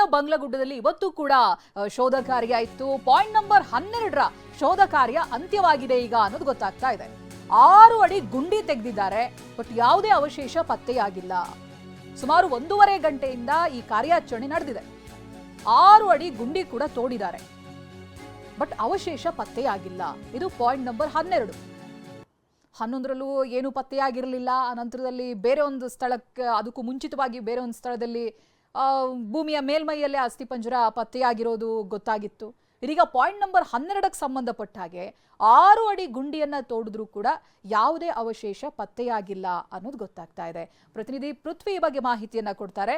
ಶಿವಮೊಗ್ಗದ ಬಂಗ್ಲಗುಡ್ಡದಲ್ಲಿ ಇವತ್ತು ಕೂಡ ಶೋಧ ಕಾರ್ಯ ಇತ್ತು. ಪಾಯಿಂಟ್ ನಂಬರ್ ಹನ್ನೆರಡರ ಶೋಧ ಕಾರ್ಯ ಅಂತ್ಯವಾಗಿದೆ ಈಗ ಅನ್ನೋದು ಗೊತ್ತಾಗ್ತಾ ಇದೆ. ಆರು ಅಡಿ ಗುಂಡಿ ತೆಗೆದಿದ್ದಾರೆ, ಬಟ್ ಯಾವುದೇ ಅವಶೇಷ ಪತ್ತೆಯಾಗಿಲ್ಲ. ಸುಮಾರು ಒಂದೂವರೆ ಗಂಟೆಯಿಂದ ಈ ಕಾರ್ಯಾಚರಣೆ ನಡೆದಿದೆ. ಆರು ಅಡಿ ಗುಂಡಿ ಕೂಡ ತೋಡಿದ್ದಾರೆ. ಬಟ್ ಅವಶೇಷ ಪತ್ತೆಯಾಗಿಲ್ಲ. ಇದು ಪಾಯಿಂಟ್ ನಂಬರ್ ಹನ್ನೆರಡು. ಹನ್ನೊಂದರಲ್ಲೂ ಏನು ಪತ್ತೆಯಾಗಿರಲಿಲ್ಲ. ಆ ನಂತರದಲ್ಲಿ ಬೇರೆ ಒಂದು ಸ್ಥಳಕ್ಕೆ, ಅದಕ್ಕೂ ಮುಂಚಿತವಾಗಿ ಬೇರೆ ಒಂದು ಸ್ಥಳದಲ್ಲಿ ಭೂಮಿಯ ಮೇಲ್ಮೈಯಲ್ಲೇ ಅಸ್ಥಿಪಂಜರ ಪತ್ತೆಯಾಗಿರೋದು ಗೊತ್ತಾಗಿತ್ತು. ಇದೀಗ ಪಾಯಿಂಟ್ ನಂಬರ್ ಹನ್ನೆರಡಕ್ಕೆ ಸಂಬಂಧಪಟ್ಟ ಹಾಗೆ ಆರು ಅಡಿ ಗುಂಡಿಯನ್ನು ತೋಡಿದ್ರೂ ಕೂಡ ಯಾವುದೇ ಅವಶೇಷ ಪತ್ತೆಯಾಗಿಲ್ಲ ಅನ್ನೋದು ಗೊತ್ತಾಗ್ತಾ ಇದೆ. ಪ್ರತಿನಿಧಿ ಪೃಥ್ವಿ ಬಗ್ಗೆ ಮಾಹಿತಿಯನ್ನು ಕೊಡ್ತಾರೆ.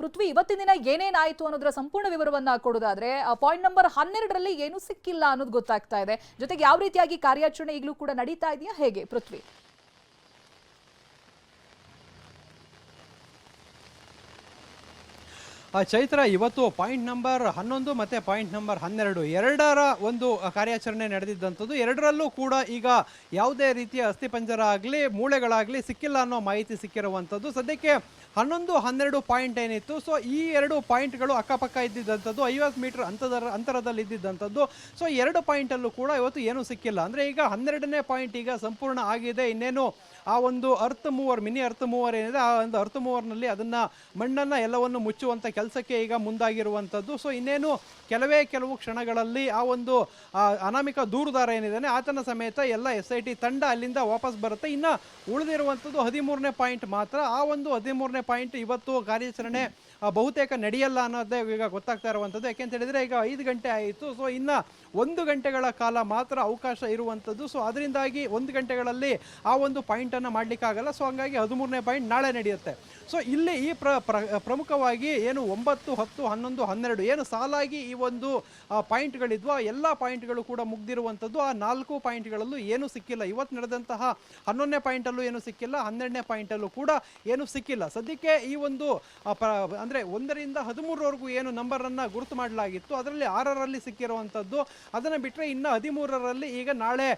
ಪೃಥ್ವಿ, ಇವತ್ತಿನ ದಿನ ಏನೇನಾಯಿತು ಅನ್ನೋದರ ಸಂಪೂರ್ಣ ವಿವರವನ್ನು ಕೊಡೋದಾದ್ರೆ ಪಾಯಿಂಟ್ ನಂಬರ್ ಹನ್ನೆರಡರಲ್ಲಿ ಏನೂ ಸಿಕ್ಕಿಲ್ಲ ಅನ್ನೋದು ಗೊತ್ತಾಗ್ತಾ ಇದೆ. ಜೊತೆಗೆ ಯಾವ ರೀತಿಯಾಗಿ ಕಾರ್ಯಾಚರಣೆ ಈಗಲೂ ಕೂಡ ನಡೀತಾ ಇದೆಯಾ? ಹೇಗೆ, ಪೃಥ್ವಿ? ಚೈತ್ರ ಇವತ್ತು ಪಾಯಿಂಟ್ ನಂಬರ್ ಹನ್ನೊಂದು ಮತ್ತೆ ಪಾಯಿಂಟ್ ನಂಬರ್ ಹನ್ನೆರಡು. ಎರಡರ ಒಂದು ಕಾರ್ಯಾಚರಣೆ ನಡೆದಿದ್ದಂಥದ್ದು. ಎರಡರಲ್ಲೂ ಕೂಡ ಈಗ ಯಾವುದೇ ರೀತಿಯ ಅಸ್ಥಿಪಂಜರ ಆಗಲಿ ಮೂಳೆಗಳಾಗಲಿ ಸಿಕ್ಕಿಲ್ಲ ಅನ್ನೋ ಮಾಹಿತಿ ಸಿಕ್ಕಿರುವಂಥದ್ದು. ಸದ್ಯಕ್ಕೆ ಹನ್ನೊಂದು, ಹನ್ನೆರಡು ಪಾಯಿಂಟ್ ಏನಿತ್ತು. ಸೊ ಈ ಎರಡು ಪಾಯಿಂಟ್ಗಳು ಅಕ್ಕಪಕ್ಕ ಇದ್ದಿದ್ದಂಥದ್ದು, ಐವತ್ತು ಮೀಟರ್ ಅಂತದರ, ಅಂತರದಲ್ಲಿ ಇದ್ದಿದ್ದಂಥದ್ದು. ಸೊ ಎರಡು ಪಾಯಿಂಟಲ್ಲೂ ಕೂಡ ಇವತ್ತು ಏನೂ ಸಿಕ್ಕಿಲ್ಲ. ಅಂದರೆ ಈಗ ಹನ್ನೆರಡನೇ ಪಾಯಿಂಟ್ ಈಗ ಸಂಪೂರ್ಣ ಆಗಿದೆ. ಇನ್ನೇನು ಆ ಒಂದು ಅರ್ಥ ಮೂವರ್, ಮಿನಿ ಅರ್ಥ ಮೂವರ್ ಏನಿದೆ, ಆ ಒಂದು ಅರ್ತ್ ಮೂವರ್ನಲ್ಲಿ ಅದನ್ನು ಮಣ್ಣನ್ನು ಎಲ್ಲವನ್ನು ಮುಚ್ಚುವಂತ ಕೆಲಸಕ್ಕೆ ಈಗ ಮುಂದಾಗಿರುವಂಥದ್ದು. ಸೊ ಇನ್ನೇನು ಕೆಲವೇ ಕೆಲವು ಕ್ಷಣಗಳಲ್ಲಿ ಆ ಒಂದು ಅನಾಮಿಕ ದೂರುದಾರ ಏನಿದ್ದಾನೆ, ಆತನ ಸಮೇತ ಎಲ್ಲ ಎಸ್ ಐ ಟಿ ತಂಡ ಅಲ್ಲಿಂದ ವಾಪಸ್ ಬರುತ್ತೆ. ಇನ್ನು ಉಳಿದಿರುವಂಥದ್ದು ಹದಿಮೂರನೇ ಪಾಯಿಂಟ್ ಮಾತ್ರ. ಆ ಒಂದು ಹದಿಮೂರನೇ ಪಾಯಿಂಟ್ ಇವತ್ತು ಕಾರ್ಯಾಚರಣೆ ಬಹುತೇಕ ನಡೆಯಲ್ಲ ಅನ್ನೋದೇ ಈಗ ಗೊತ್ತಾಗ್ತಾ ಇರುವಂಥದ್ದು. ಯಾಕೆಂತ ಹೇಳಿದರೆ ಈಗ ಐದು ಗಂಟೆ ಆಯಿತು. ಸೊ ಇನ್ನು ಒಂದು ಗಂಟೆಗಳ ಕಾಲ ಮಾತ್ರ ಅವಕಾಶ ಇರುವಂಥದ್ದು. ಸೊ ಅದರಿಂದಾಗಿ ಒಂದು ಗಂಟೆಗಳಲ್ಲಿ ಆ ಒಂದು ಪಾಯಿಂಟನ್ನು ಮಾಡಲಿಕ್ಕಾಗಲ್ಲ. ಸೊ ಹಂಗಾಗಿ ಹದಿಮೂರನೇ ಪಾಯಿಂಟ್ ನಾಳೆ ನಡೆಯುತ್ತೆ. ಸೊ ಇಲ್ಲಿ ಈ ಪ್ರ, ಪ್ರ- ಪ್ರಮುಖವಾಗಿ ಏನು ಒಂಬತ್ತು, ಹತ್ತು, ಹನ್ನೊಂದು, ಹನ್ನೆರಡು. ಏನು ಸಾಲಾಗಿ ಈ ಒಂದು ಪಾಯಿಂಟ್ಗಳಿದ್ವು, ಆ ಎಲ್ಲ ಪಾಯಿಂಟ್ಗಳು ಕೂಡ ಮುಗ್ದಿರುವಂಥದ್ದು. ಆ ನಾಲ್ಕು ಪಾಯಿಂಟ್ಗಳಲ್ಲೂ ಏನೂ ಸಿಕ್ಕಿಲ್ಲ. ಇವತ್ತು ನಡೆದಂತಹ ಹನ್ನೊಂದನೇ ಪಾಯಿಂಟಲ್ಲೂ ಏನು ಸಿಕ್ಕಿಲ್ಲ. ಹನ್ನೆರಡನೇ ಪಾಯಿಂಟಲ್ಲೂ ಕೂಡ ಏನು ಸಿಕ್ಕಿಲ್ಲ. ಸದ್ಯಕ್ಕೆ ಈ ಒಂದು ಅಂದರೆ ಒಂದರಿಂದ ಹದಿಮೂರವರೆಗೂ ಏನು ನಂಬರನ್ನು ಗುರುತು ಮಾಡಲಾಗಿತ್ತು. ಅದರಲ್ಲಿ ಆರರಲ್ಲಿ ಸಿಕ್ಕಿರುವಂಥದ್ದು. ಅದನ್ನು ಬಿಟ್ಟರೆ ಇನ್ನು ಹದಿಮೂರರಲ್ಲಿ ಈಗ ನಾಳೆ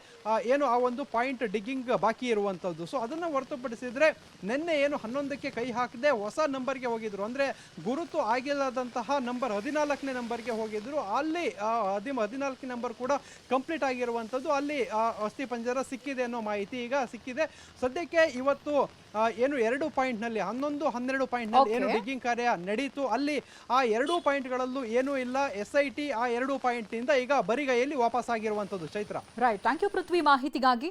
ಏನು ಆ ಒಂದು ಪಾಯಿಂಟ್ ಡಿಗ್ಗಿಂಗ್ ಬಾಕಿ ಇರುವಂಥದ್ದು. ಸೊ, ಅದನ್ನು ಹೊರತುಪಡಿಸಿದರೆ ನಿನ್ನೆ ಏನು ಹನ್ನೊಂದಕ್ಕೆ ಕೈ ಹಾಕದೆ ಹೊಸ ನಂಬರ್ಗೆ ಹೋಗಿದ್ರು. ಅಂದರೆ ಗುರುತು ಆಗಿಲ್ಲದಂತಹ ನಂಬರ್ ಹದಿನಾಲ್ಕನೇ ನಂಬರ್ಗೆ ಹೋಗಿದ್ರು. ಅಲ್ಲಿ ಆ, ಹದಿಮ ಹದಿನಾಲ್ಕನೇ ನಂಬರ್ ಕೂಡ ಕಂಪ್ಲೀಟ್ ಆಗಿರುವಂಥದ್ದು. ಅಲ್ಲಿ ಅಸ್ಥಿ ಪಂಜರ ಸಿಕ್ಕಿದೆ ಅನ್ನೋ ಮಾಹಿತಿ ಈಗ ಸಿಕ್ಕಿದೆ. ಸದ್ಯಕ್ಕೆ ಇವತ್ತು ಏನು ಎರಡು ಪಾಯಿಂಟ್ನಲ್ಲಿ ಹನ್ನೊಂದು ಹನ್ನೆರಡು ಪಾಯಿಂಟ್ನಲ್ಲಿ ಏನು. ಡಿಗ್ಗಿಂಗ್ ಕಾರ್ಯ ನಡೀತು. ಅಲ್ಲಿ ಆ ಎರಡೂ ಪಾಯಿಂಟ್ಗಳಲ್ಲೂ ಏನೂ ಇಲ್ಲ. ಎಸ್ ಐ ಟಿ ಆ ಎರಡು ಪಾಯಿಂಟ್ನಿಂದ ಈಗ ಬರಿಗೈಯಲ್ಲಿ ವಾಪಸ್ ಆಗಿರುವಂಥದ್ದು Chaitra. Right thank you Prithvi ಮಾಹಿತಿಗಾಗಿ